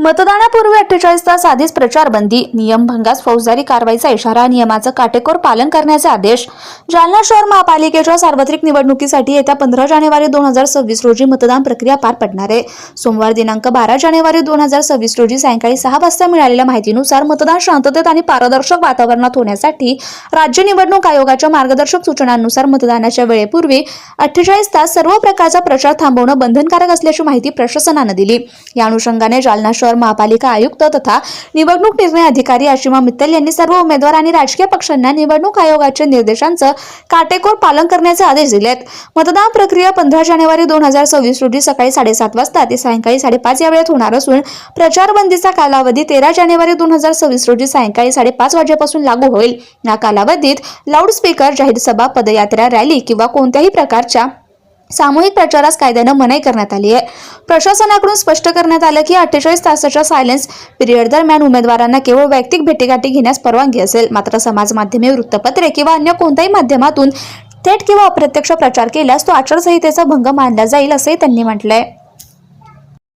मतदानापूर्वी अठ्ठेचाळीस तास आधीच प्रचारबंदी नियमभंगास फौजदारी कारवाईचा इशारा नियमाचं काटेकोर पालन करण्याचे आदेश. जालना शहर महापालिकेच्या सार्वत्रिक निवडणुकीसाठी येत्या पंधरा जानेवारी दोन हजार सव्वीस रोजी मतदान प्रक्रिया पार पडणार आहे. सोमवार दिनांक बारा जानेवारी दोन हजार सव्वीस रोजी सायंकाळी सहा वाजता मिळालेल्या माहितीनुसार मतदान शांततेत आणि पारदर्शक वातावरणात होण्यासाठी राज्य निवडणूक आयोगाच्या मार्गदर्शक सूचनांनुसार मतदानाच्या वेळेपूर्वी अठ्ठेचाळीस तास सर्व प्रकारचा प्रचार थांबवणं बंधनकारक असल्याची माहिती प्रशासनानं दिली. या अनुषंगाने जालना शहर महापालिका आयुक्त तथा निवडणूक निर्णय अधिकारी आशिमा मित्तल यांनी सर्व उमेदवार आणि राजकीय पक्षांना निवडणूक आयोगाच्या निर्देशांचं काटेकोर पालन करण्याचे आदेश दिलेत. मतदान प्रक्रिया पंधरा जानेवारी दोन हजार सव्वीस रोजी सकाळी साडेसात वाजता ते सायंकाळी साडेपाच या वेळेत होणार असून प्रचारबंदीचा कालावधी तेरा जानेवारी दोन हजार सव्वीस रोजी सायंकाळी साडेपाच वाजेपासून लागू होईल. या कालावधीत लाऊडस्पीकर जाहीर सभा पदयात्रा रॅली किंवा कोणत्याही प्रकारच्या सामूहिक प्रचारास कायद्यानं मनाई करण्यात आली आहे. प्रशासनाकडून स्पष्ट करण्यात आलं की अठ्ठेचाळीस तासाच्या सायलेन्स पिरियड दरम्यान उमेदवारांना केवळ वैयक्तिक भेटीगाठी घेण्यास परवानगी असेल मात्र समाज माध्यमे वृत्तपत्रे किंवा अन्य कोणत्याही माध्यमातून थेट किंवा अप्रत्यक्ष प्रचार केल्यास तो आचारसंहितेचा भंग मानला जाईल असंही त्यांनी म्हटलंय.